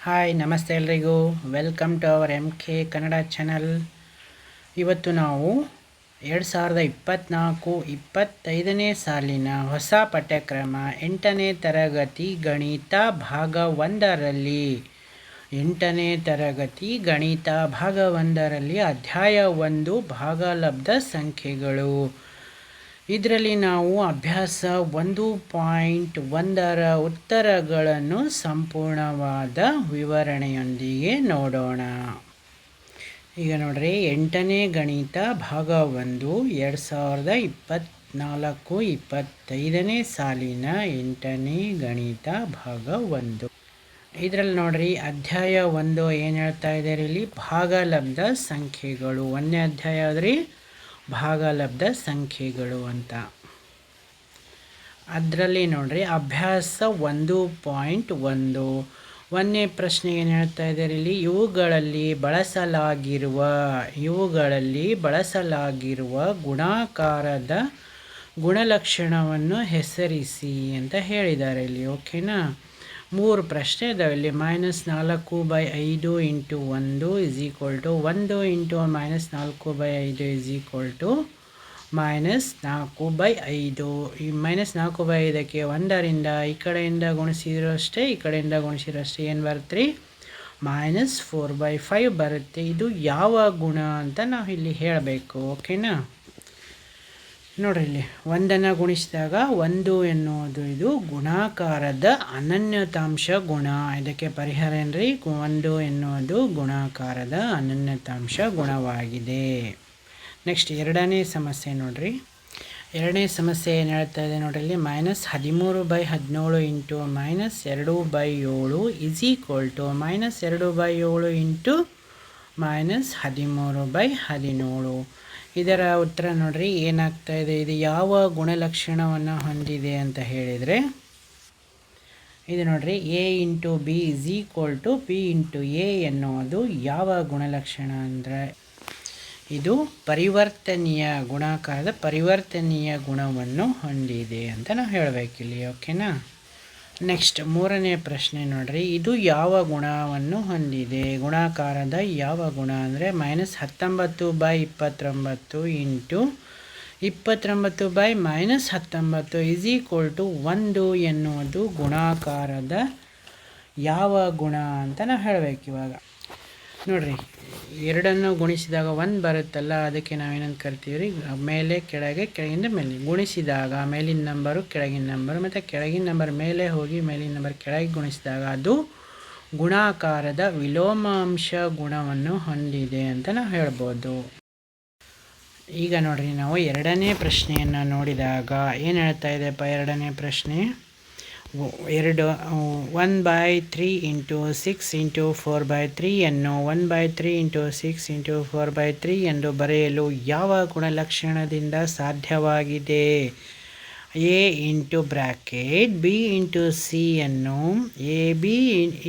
Hi ನಮಸ್ತೆ ಎಲ್ರಿಗೂ. Welcome to our M K Kannada channel ಇವತ್ತು ನಾವು ಎರಡು ಸಾವಿರದ ಇಪ್ಪತ್ತ್ನಾಲ್ಕು ಇಪ್ಪತ್ತೈದನೇ ಸಾಲಿನ ಹೊಸ ಪಠ್ಯಕ್ರಮ ಎಂಟನೇ ತರಗತಿ ಗಣಿತ ಭಾಗ ಒಂದರಲ್ಲಿ, ಎಂಟನೇ ತರಗತಿ ಗಣಿತ ಭಾಗ ಒಂದರಲ್ಲಿ ಅಧ್ಯಾಯ ಒಂದು ಭಾಗಲಬ್ಧ ಸಂಖ್ಯೆಗಳು. ಇದರಲ್ಲಿ ನಾವು ಅಭ್ಯಾಸ ಒಂದು ಪಾಯಿಂಟ್ ಒಂದರ ಉತ್ತರಗಳನ್ನು ಸಂಪೂರ್ಣವಾದ ವಿವರಣೆಯೊಂದಿಗೆ ನೋಡೋಣ. ಈಗ ನೋಡ್ರಿ, ಎಂಟನೇ ಗಣಿತ ಭಾಗ ಒಂದು, ಎರಡು ಸಾವಿರದ ಇಪ್ಪತ್ತ್ನಾಲ್ಕು ಇಪ್ಪತ್ತೈದನೇ ಸಾಲಿನ ಎಂಟನೇ ಗಣಿತ ಭಾಗ ಒಂದು. ಇದರಲ್ಲಿ ನೋಡ್ರಿ, ಅಧ್ಯಾಯ ಒಂದು ಏನು ಹೇಳ್ತಾ ಇದ್ದಾರೆ ಇಲ್ಲಿ? ಭಾಗಲಬ್ಧ ಸಂಖ್ಯೆಗಳು. ಒಂದನೇ ಅಧ್ಯಾಯ ಆದ್ರಿ ಭಾಗಲಬ್ಧ ಸಂಖ್ಯೆಗಳು ಅಂತ. ಅದರಲ್ಲಿ ನೋಡ್ರಿ, ಅಭ್ಯಾಸ ಒಂದು ಪಾಯಿಂಟ್ ಒಂದು. ಒಂದನೇ ಪ್ರಶ್ನೆ ಏನು ಹೇಳ್ತಾ ಇದ್ದಾರೆ ಇಲ್ಲಿ? ಇವುಗಳಲ್ಲಿ ಬಳಸಲಾಗಿರುವ ಇವುಗಳಲ್ಲಿ ಬಳಸಲಾಗಿರುವ ಗುಣಾಕಾರದ ಗುಣಲಕ್ಷಣವನ್ನು ಹೆಸರಿಸಿ ಅಂತ ಹೇಳಿದ್ದಾರೆ ಇಲ್ಲಿ, ಓಕೆನಾ? ಮೂರು ಪ್ರಶ್ನೆ ಇದಾವೆ ಇಲ್ಲಿ ಮೈನಸ್ ನಾಲ್ಕು ಬೈ ಐದು ಇಂಟು ಒಂದು ಇಸ್ ಈಕ್ವಲ್ ಟು ಒಂದು ಇಂಟು ಮೈನಸ್ ನಾಲ್ಕು ಬೈ ಐದು ಇಸ್ ಈಕ್ವಲ್ ಟು ಮೈನಸ್ ನಾಲ್ಕು ಬೈ ಐದು. ಈ ಮೈನಸ್ ನಾಲ್ಕು ಬೈ ಐದಕ್ಕೆ ಒಂದರಿಂದ ಈ ಕಡೆಯಿಂದ ಗುಣಿಸಿರೋ ಅಷ್ಟೇ ಈ ಕಡೆಯಿಂದ ಗುಣಿಸಿರೋ ಅಷ್ಟೇ ಏನು ಬರುತ್ತೆ? ರೀ ಮೈನಸ್ ಫೋರ್ ಬೈ ಫೈವ್ ಬರುತ್ತೆ. ಇದು ಯಾವ ಗುಣ ಅಂತ ನಾವು ಇಲ್ಲಿ ಹೇಳಬೇಕು ಓಕೆನಾ ನೋಡ್ರಿ ಇಲ್ಲಿ, ಒಂದನ್ನು ಗುಣಿಸಿದಾಗ ಒಂದು ಎನ್ನುವುದು ಇದು ಗುಣಾಕಾರದ ಅನನ್ಯತಾಂಶ ಗುಣ. ಇದಕ್ಕೆ ಪರಿಹಾರ ಏನ್ರಿ? ಒಂದು ಎನ್ನುವುದು ಗುಣಾಕಾರದ ಅನನ್ಯತಾಂಶ ಗುಣವಾಗಿದೆ. ನೆಕ್ಸ್ಟ್ ಎರಡನೇ ಸಮಸ್ಯೆ ನೋಡ್ರಿ. ಎರಡನೇ ಸಮಸ್ಯೆ ಏನು ಹೇಳ್ತಾ ಇದೆ ನೋಡ್ರಿ ಇಲ್ಲಿ ಮೈನಸ್ ಹದಿಮೂರು ಬೈ ಹದಿನೇಳು ಇಂಟು ಮೈನಸ್ ಎರಡು ಬೈ ಏಳು ಇಸ್ ಈಕ್ವಲ್ ಟು ಮೈನಸ್ ಎರಡು ಬೈ ಏಳು ಇಂಟು ಮೈನಸ್ ಹದಿಮೂರು ಬೈ ಹದಿನೇಳು. ಇದರ ಉತ್ತರ ನೋಡ್ರಿ, ಏನಾಗ್ತಾ ಇದೆ, ಇದು ಯಾವ ಗುಣಲಕ್ಷಣವನ್ನು ಹೊಂದಿದೆ ಅಂತ ಹೇಳಿದರೆ, ಇದು ನೋಡ್ರಿ A into B is equal to P into A ಎನ್ನುವುದು ಯಾವ ಗುಣಲಕ್ಷಣ ಅಂದರೆ, ಇದು ಪರಿವರ್ತನೀಯ ಗುಣಾಕಾರದ ಪರಿವರ್ತನೀಯ ಗುಣವನ್ನು ಹೊಂದಿದೆ ಅಂತ ನಾವು ಹೇಳಬೇಕಿಲ್ಲಿ ಓಕೆನಾ ನೆಕ್ಸ್ಟ್ ಮೂರನೇ ಪ್ರಶ್ನೆ ನೋಡ್ರಿ. ಇದು ಯಾವ ಗುಣವನ್ನು ಹೊಂದಿದೆ? ಗುಣಾಕಾರದ ಯಾವ ಗುಣ ಅಂದರೆ ಮೈನಸ್ ಹತ್ತೊಂಬತ್ತು ಬೈ ಇಪ್ಪತ್ತೊಂಬತ್ತು ಇಂಟು ಇಪ್ಪತ್ತೊಂಬತ್ತು ಬೈ ಮೈನಸ್ ಹತ್ತೊಂಬತ್ತು ಇಸ್ ಈಕ್ವಲ್ ಟು ಒಂದು ಎನ್ನುವುದು ಗುಣಾಕಾರದ ಯಾವ ಗುಣ ಅಂತ ನಾವು ಹೇಳಬೇಕು ಇವಾಗ. ನೋಡಿರಿ, ಎರಡನ್ನು ಗುಣಿಸಿದಾಗ ಒಂದು ಬರುತ್ತಲ್ಲ, ಅದಕ್ಕೆ ನಾವೇನಂತ ಕರಿತೀವಿ ರೀ ಮೇಲೆ, ಕೆಳಗೆ, ಕೆಳಗಿಂದ ಮೇಲೆ. ಗುಣಿಸಿದಾಗ ಮೇಲಿನ ನಂಬರು ಕೆಳಗಿನ ನಂಬರು ಮತ್ತು ಕೆಳಗಿನ ನಂಬರ್ ಮೇಲೆ ಹೋಗಿ ಮೇಲಿನ ನಂಬರ್ ಕೆಳಗೆ ಗುಣಿಸಿದಾಗ ಅದು ಗುಣಾಕಾರದ ವಿಲೋಮಾಂಶ ಗುಣವನ್ನು ಹೊಂದಿದೆ ಅಂತ ನಾವು ಹೇಳ್ಬೋದು. ಈಗ ನೋಡ್ರಿ, ನಾವು ಎರಡನೇ ಪ್ರಶ್ನೆಯನ್ನು ನೋಡಿದಾಗ ಏನು ಹೇಳ್ತಾ ಇದೆಯಪ್ಪ ಎರಡನೇ ಪ್ರಶ್ನೆ? ಎರಡು one by three into six into four by ತ್ರೀಯನ್ನು one by three into six into four by three ಎಂದು ಬರೆಯಲು ಯಾವ ಗುಣಲಕ್ಷಣದಿಂದ ಸಾಧ್ಯವಾಗಿದೆ? A into bracket B into ಸಿಯನ್ನು A B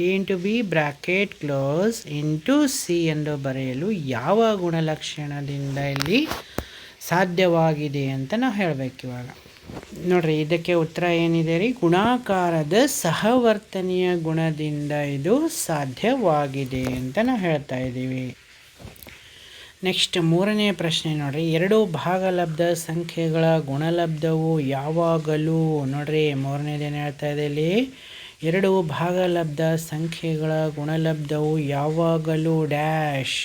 A into B bracket close into C ಎಂದು ಬರೆಯಲು ಯಾವ ಗುಣಲಕ್ಷಣದಿಂದ ಇಲ್ಲಿ ಸಾಧ್ಯವಾಗಿದೆ ಅಂತ ನಾವು ಹೇಳಬೇಕು ಇವಾಗ. ನೋಡ್ರಿ, ಇದಕ್ಕೆ ಉತ್ತರ ಏನಿದೆ ರೀ? ಗುಣಾಕಾರದ ಸಹವರ್ತನೀಯ ಗುಣದಿಂದ ಇದು ಸಾಧ್ಯವಾಗಿದೆ ಅಂತ ನಾವು ಹೇಳ್ತಾ ಇದ್ದೀವಿ. ನೆಕ್ಸ್ಟ್ ಮೂರನೇ ಪ್ರಶ್ನೆ ನೋಡ್ರಿ, ಎರಡು ಭಾಗಲಬ್ಧ ಸಂಖ್ಯೆಗಳ ಗುಣಲಬ್ಧವು ಯಾವಾಗಲೂ ನೋಡ್ರಿ ಮೂರನೇದೇನು ಹೇಳ್ತಾ ಇದೆ ಇಲ್ಲಿ? ಎರಡು ಭಾಗಲಬ್ಧ ಸಂಖ್ಯೆಗಳ ಗುಣಲಬ್ಧವು ಯಾವಾಗಲೂ ಡ್ಯಾಶ್.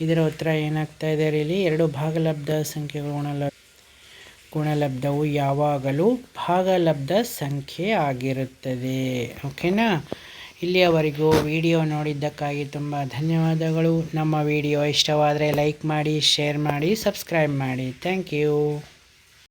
ಇದರ ಉತ್ತರ ಏನಾಗ್ತಾ ಇದೆ ರೀ ಇಲ್ಲಿ? ಎರಡು ಭಾಗಲಬ್ಧ ಸಂಖ್ಯೆಗಳ ಗುಣಲಬ್ಧ ಗುಣಲಬ್ಧವು ಯಾವಾಗಲೂ ಭಾಗಲಬ್ಧ ಸಂಖ್ಯೆ ಆಗಿರುತ್ತದೆ. ಓಕೆನಾ ಇಲ್ಲಿಯವರೆಗೂ ವಿಡಿಯೋ ನೋಡಿದ್ದಕ್ಕಾಗಿ ತುಂಬ ಧನ್ಯವಾದಗಳು. ನಮ್ಮ ವಿಡಿಯೋ ಇಷ್ಟವಾದರೆ ಲೈಕ್ ಮಾಡಿ, ಶೇರ್ ಮಾಡಿ, ಸಬ್ಸ್ಕ್ರೈಬ್ ಮಾಡಿ. Thank you